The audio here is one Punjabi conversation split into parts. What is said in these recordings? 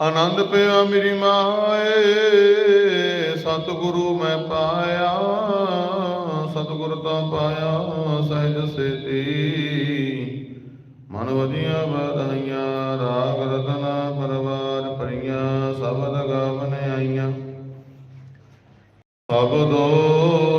ਆਨੰਦ ਪਿਆ ਮੇਰੀ ਮਾਏ, ਸਤਿਗੁਰੂ ਮੈਂ ਪਾਇਆ, ਸਤਿਗੁਰ ਤਾਂ ਪਾਇਆ ਸਹਿਜ ਸੇਤੀ। ਮਨ ਵਧੀਆ ਵਧਾਈਆਂ, ਰਾਗ ਰਤਨਾ ਪਰਵਾਰ ਪਰੀਆਂ ਸਬਦ ਗਾਵਨ ਆਈਆਂ। ਸਬਦੋ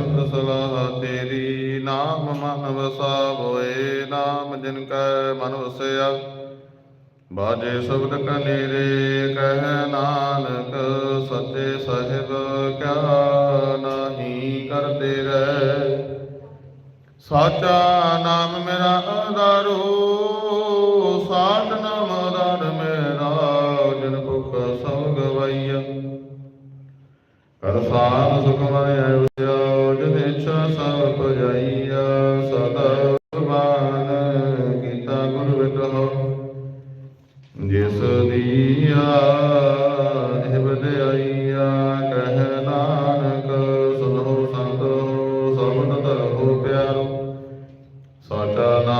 ਸਤਿ ਸਲਾਹ ਤੇਰੀ, ਨਾਮ ਮਨ ਵਸਾਵੋਏ ਨਾਮ ਜਿਨ ਕੈ ਮਨ ਵਸਿਆ। ਬਾਜੇ ਸ਼ਬਦ ਕਨੇਰੇ, ਕਹਿ ਨਾਨਕ, ਸੱਚੇ ਸਹਿਬ ਕਿਆ ਨਹੀਂ ਕਰਦੇ ਰਹਿ। ਸਾਚਾ ਨਾਮ ਮੇਰਾ ਆਧਾਰੋ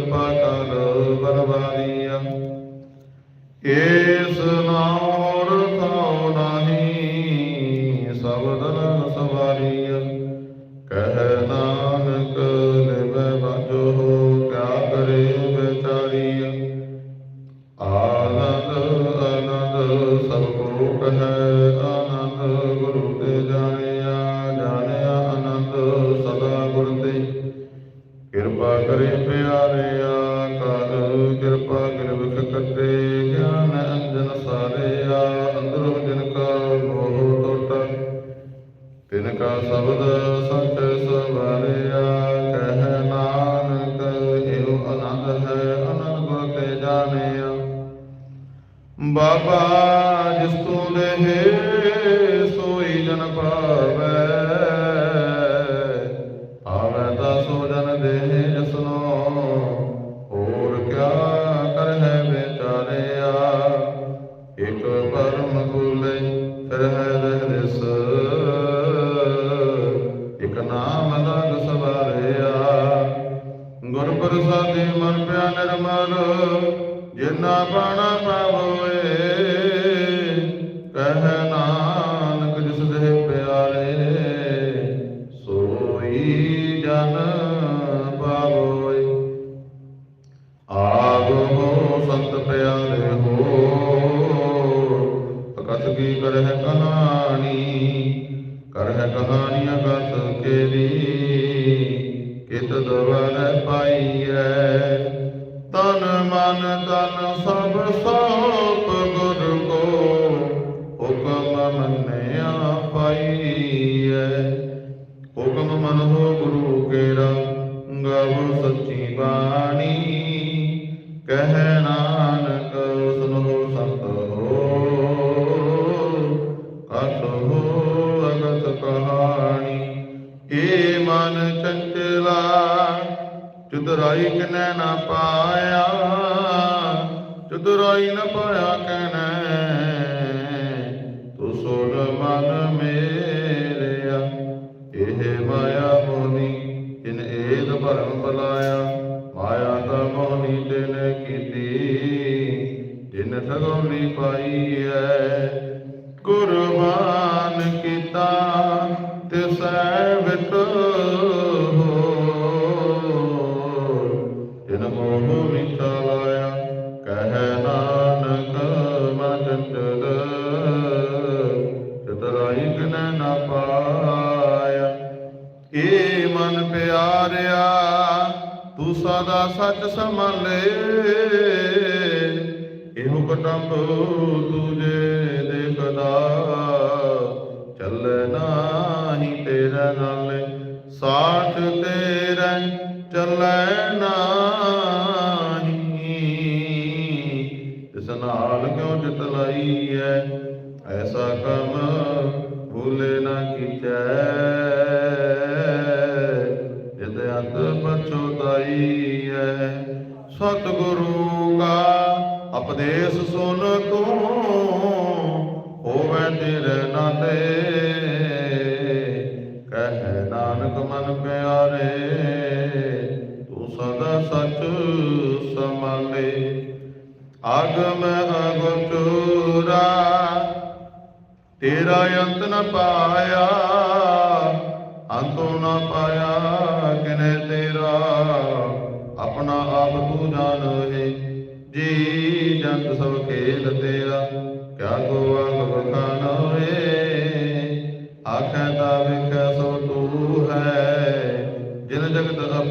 ਕਿਰਪਾ ਕਰ। ਬਾਬਾ ਜਿਸ ਤੋਂ ਲਹਿ ਸੋਈ ਜਨ ਪਾਵੈ ਕਹਾਣੀਆਂ ਕਰ ਸਕੇ ਦੀ paiya ਕੀਜੈ ਐਸਾ ਕਮ ਭੂਲੇ ਨਾ ਕੀਜੈ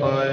হয়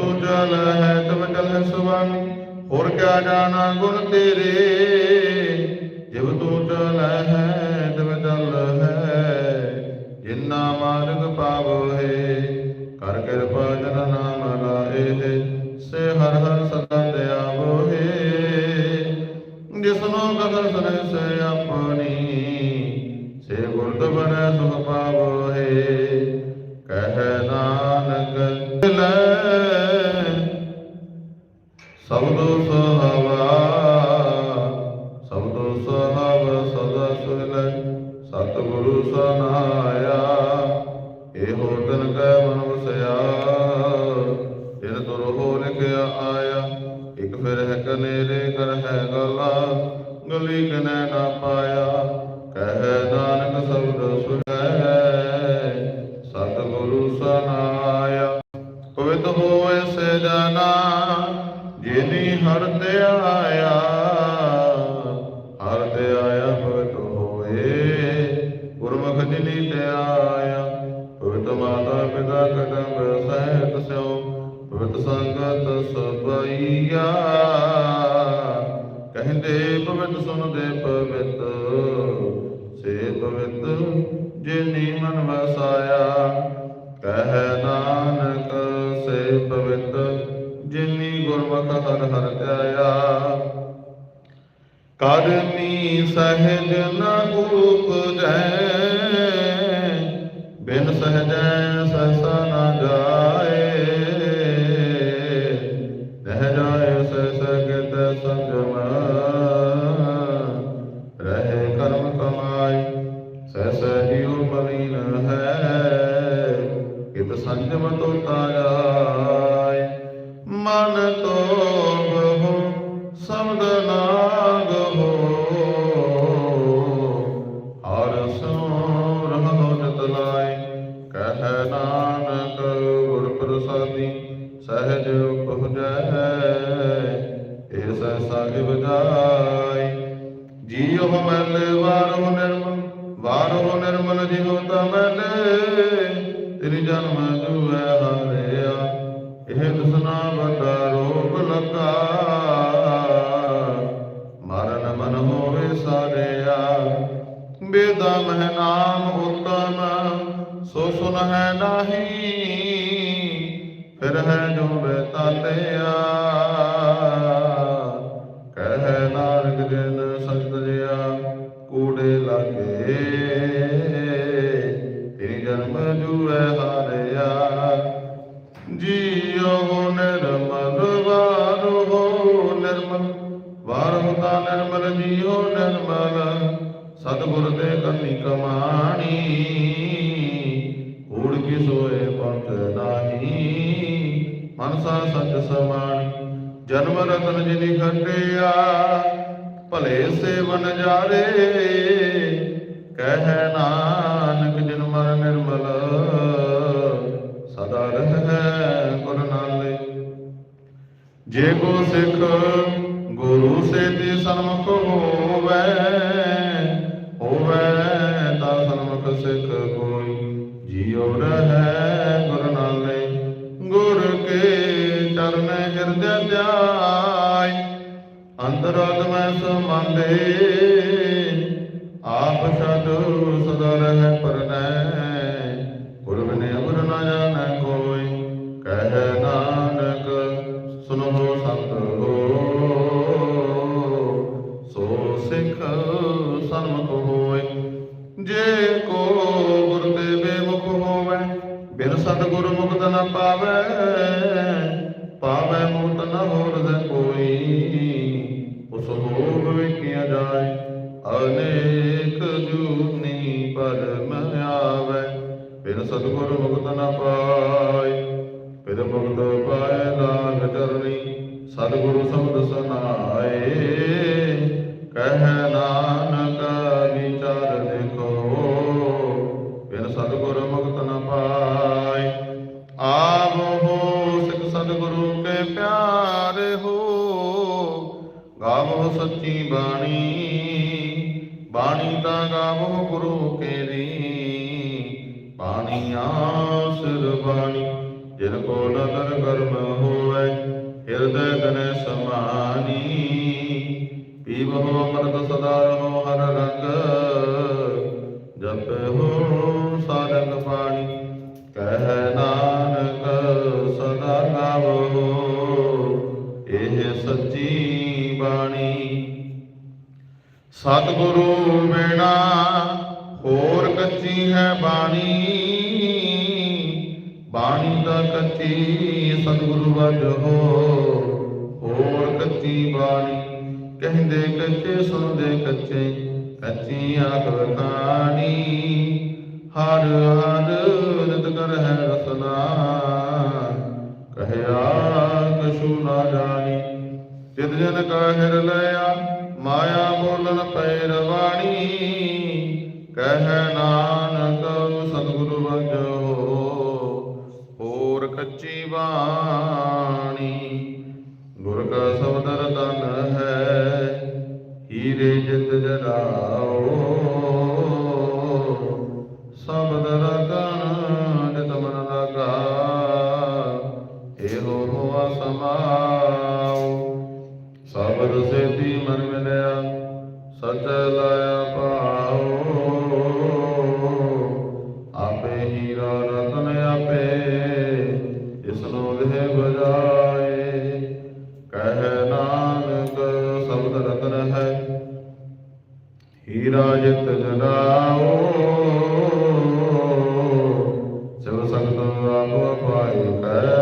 ਤੂੰ ਹੈ ਤਵ ਚਲ ਸੁਆਮੀ ਹੋਰ ਕਿਆ ਜਾਣਾ ਗੁਣ ਤੇਰੇ? ਜਿਵ ਤੂੰ ਚਲ ਹੈ ਤਵ ਚਲ ਹੈ, ਜਿਨਾ ਮਾਰਗ ਪਾਵੋ ਹੈ, ਕਰ ਕਿਰਪਾ ਜਨ ਨਾਮ ਲਾਏ ਸੇ ਹਰ ਹਰ ਗਲੀ ਕਨੈ ਨਾ ਪਾਇਆ। ਬਿਨ ਸਹਜੈ ਕਹਿ ਨਾਨਕ ਜਿਨ ਸਦਾ ਰਹੇ ਜੇ ਕੋ ਸਿੱਖ ਬਿਨ ਸਤਗੁਰ ਮੁਕਤ ਨ ਪਾਵੇ ਪਾਵੇ ਮੁਕਤ ਨ ਹੋਰ ਕੋਈ। ਉਸ ਲੋਭ ਵੇਖਿਆ ਜਾਏ, ਅਨੇਕ ਜੂਨੀ ਪਰਮ ਆਵੇ। ਬਿਨ ਸਤਗੁਰ ਮੁਕਤ ਨ ਪਾਏ, ਫਿਰ ਮੁਕਤ ਪਾਏ ਲਾਗ ਚਰਨੀ, ਸਤਗੁਰੂ ਸਮਦ ਸਨਾਏ। ਸਮਾਨੀ। ਪੀਵਹੁ ਅਮਰਤ ਸਦਾ ਰਹੋ ਹਰ ਰੰਗ। ਜਪਹੁ ਸਾਰੰਗ ਪਾਣੀ। ਕਹਿ ਨਾਨਕ ਸਦਾ ਗਾਵੋ ਇਹ ਸੱਚੀ ਬਾਣੀ। ਸਤਿਗੁਰੂ ਬਿਨਾ ਹੋਰ ਕੱਚੀ ਹੈ ਬਾਣੀ। ਬਾਣੀ ਦਾ ਕੱਚੀ ਸਤਿਗੁਰੂ ਵਜ ਹੋ। ਕੱਚੀ ਬਾਣੀ। ਕਹਿੰਦੇ ਕੱਚੇ, ਸੁਣਦੇ ਕੱਚੇ, ਕੱਚੀ ਆਖ ਵਖਾਣੀ ਹਰ ਹਰ ਰਤ ਕਰ ਹੈ ਰਤਨਾ ਕਹਿਆ ਕਸ਼ੂ ਨਾ ਜਾਣੀ। ਜਿਤ ਜਨ ਕਹਿਰ ਲਿਆ, ਮਾਇਆ ਬੋਲਨ ਪੈ ਰਵਾਣੀ। ਕਹਿ ਨਾਮ ਪਾਈ ਕਰੈ।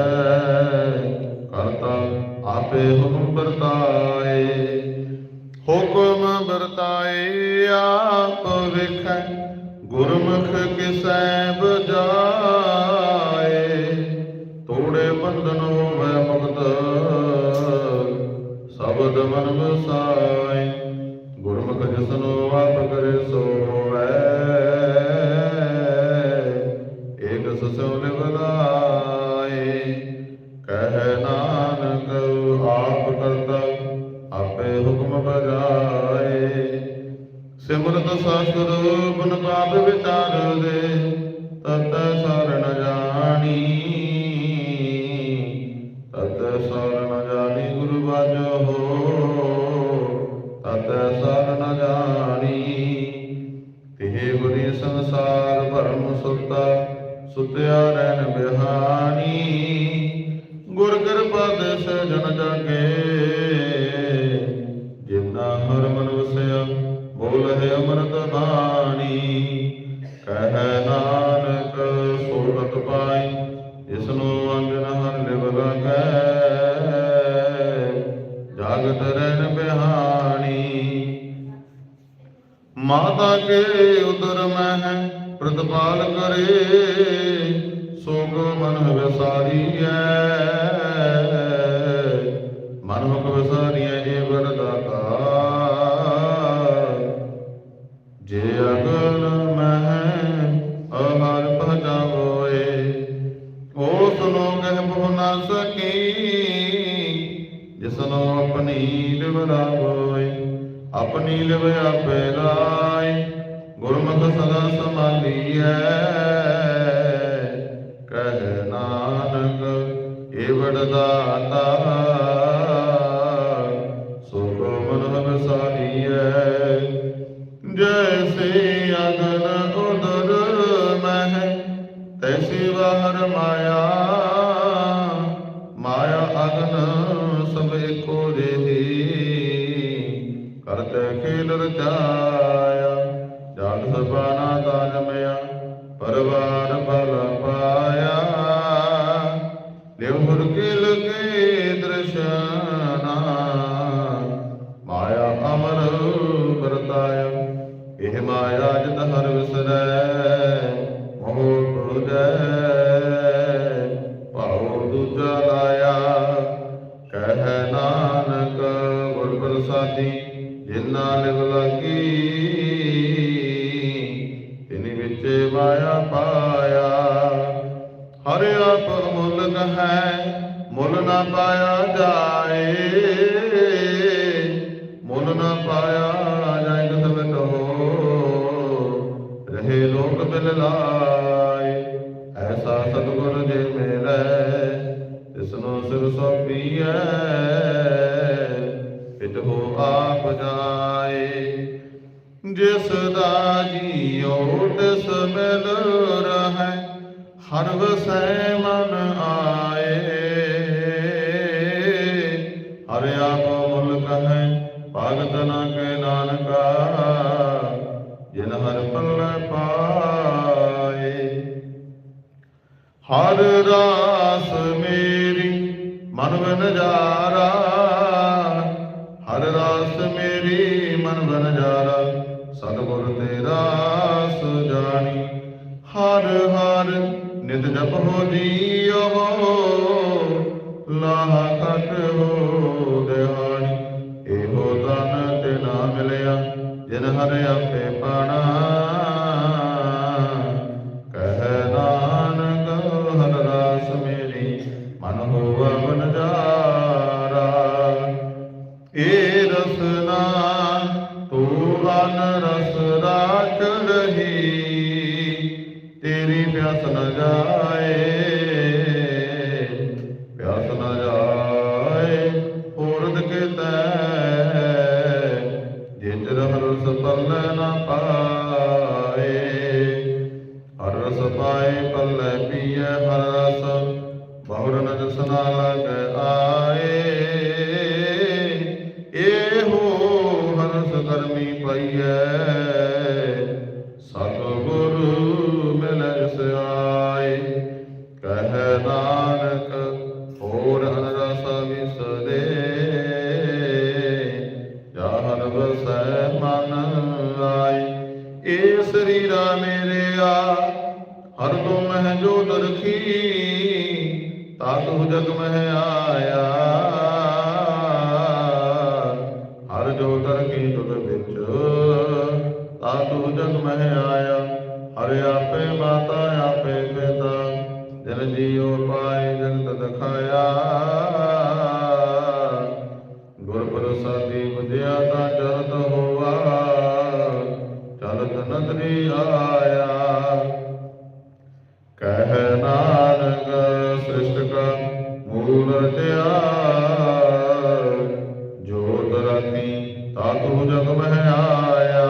ਤਤ ਸਰ ਨ ਜਾਣੀ। ਤਿਹ ਗੁਰੀ ਸੰਸਾਰ ਭਰਮ ਸੁਤਾ ਸੁਤਿਆ ਰਹਿਣ ਬਿਹਾਨੀ ਗੁਰ ਮਿਲ ਵਿਆਪੇ ਰਾਜ దేవుని ਆਪ ਜਾਏ, ਜਿਸ ਦਾ ਜੀ ਤਿਸ ਮਿਲ ਰਹੈ ਹਰ ਵਸੈ ਮਨ ਆਏ। ਹਰਿ ਆਪ ਮੁਲ ਕਹੈ, ਭਗਤ ਨਾ ਕਹਿ ਨਾਨਕਾ, ਜਿਨ ਹਰ ਪੱਲੇ ਪਾਏ। ਹਰ ਰਾਸ ਮੇਰੀ ਮਨ ਵਨ ਜਾਰਾ ਮੇਰੀ ਮਨ ਬਨ ਜਾਰਾ ਸਤਗੁਰ ਤੇਰਾ ਸੁਜਾਣੀ। ਹਰ ਹਰ ਨਿਤ ਜਪੋ ਜੀ ਰਾਖੀ ਤਾਤੂ ਜਗ ਮਹਿ ਆਇਆ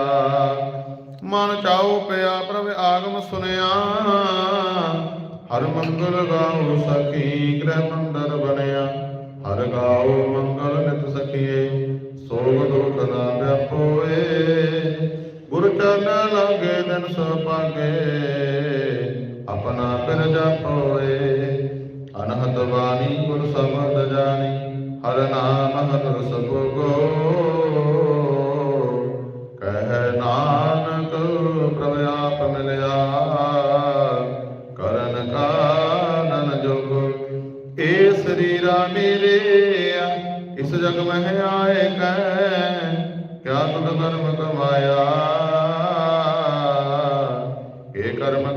ਮਨ ਚਾਉ ਪਿਆ ਪ੍ਰਭ ਆਗਮ ਸੁਨਿਆ। ਹਰ ਮੰਗਲ ਗਾਉ ਸਖੀ ਗ੍ਰਹਿ ਮੰਦਰ ਬਣਿਆ। ਹਰ ਗਾਉ ਮੰਗਲ ਨਿਤ ਸਖੀਏ, ਸੋਗ ਦੁਖ ਨਾ ਵਿਆਪੋਏ। ਗੁਰ ਚਰਨ ਲਾਗੇ ਦਿਨ ਸੁਭਾਗੇ, ਆਪਣਾ ਪਿਰ ਜਪੋਏ। ਅਨਹਦ ਬਾਣੀ ਗੁਰ ਸਬਦ ਜਾਣੀ, ਹਰ ਨਾਮ ਹਰ ਰਸ ਭੋਗੋ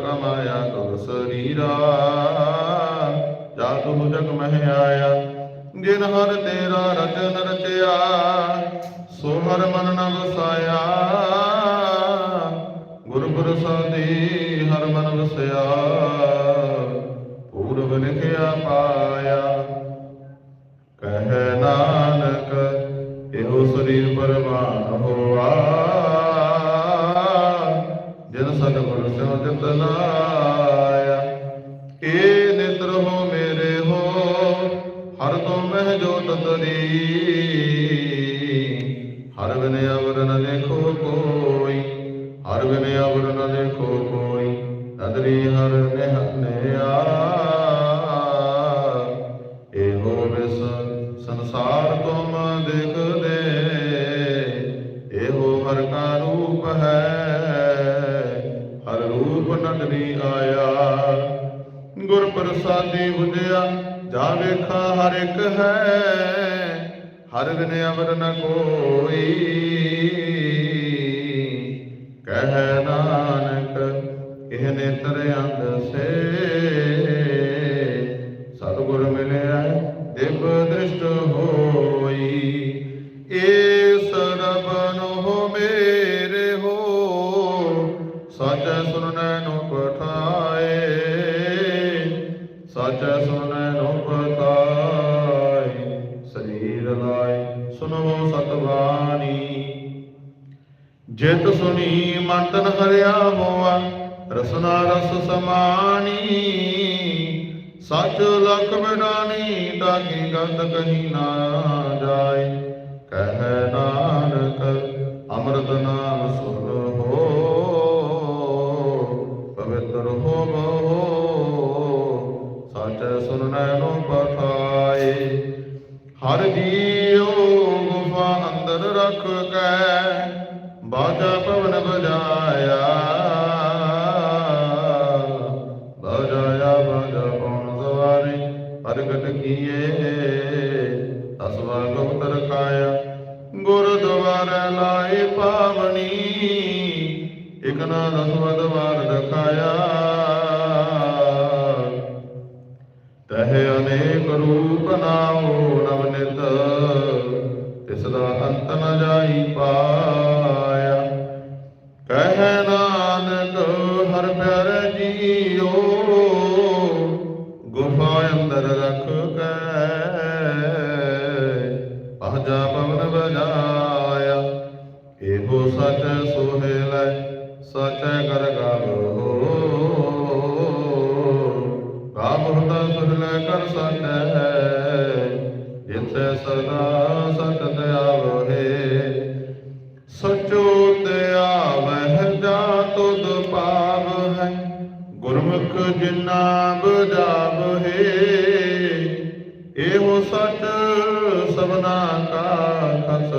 ਕਮਾਇਆ ਤੁਧ ਸਰੀਰਾ। ਜਾ ਤੂ ਜਗ ਮਹਿ ਆਇਆ, ਜਿਨ ਹਰ ਤੇਰਾ ਰਚਨ ਰਚਿਆ, ਸੋ ਹਰ ਮਨ ਨ ਵਸਾਇਆ। ਗੁਰ ਪ੍ਰਸਾਦੀ ਹਰ ਮਨ ਵਸਿਆ, ਪੂਰਬ ਲਿਖਿਆ ਪਾਇਆ। ਕਹਿ ਨਾਨਕ ਸਿਉ ਏ ਨਿਤਰ ਹੋ ਮੇਰੇ ਹੋ, ਹਰ ਤੋਂ ਮਹਿ ਜੋਤ ਤਰੀ ਹਰ ਬਿਨ ਅਵਰ ਨ ਦੇਖੋ ਕੋਈ, ਹਰ ਬਿਨ ਅਵਰ ਨ ਦੇਖੋ ਕੋਈ ਤਦਰੀ ਹਰ ਨਿਹਨਿਆ ਇਹੋ ਵਿਸ ਸੰਸਾਰ ਤੋਂ ਦੇਖਦੇ ਪ੍ਰਸਾਦੀ ਬੁਝਿਆ ਜਾ ਵੇਖਾ ਹਰ ਇੱਕ ਹੈ ਹਰ ਬਿਨ ਅਵਰ ਨ ਕੋਈ। ਜਿਤ ਸੁਣੀ ਮਨ ਤਨ ਹਰਿਆ ਹੋਆ, ਰਸਨਾ ਰਸ ਸਮਾਨੀ। ਸਚ ਲਖ ਬਿਡਾਨੀ ਤਾਕੀ ਗੰਦ ਕਹੀ ਨਾ ਜਾਏ। ਕਹਿ ਨਾਨਕ, ਅੰਮ੍ਰਿਤ ਨਾਮ ਸੁਨ ਹੋ, ਪਵਿੱਤਰ ਹੋਵੋ ਬਹੋ। ਸਚ ਸੁਨੈ ਨੂੰ ਪਠਾਏ। ਹਰ ਜੀਉ ਗੁਫਾ ਅੰਦਰ ਰੱਖ ਕੈ ਬਾਜਾ ਪਵਨ صداك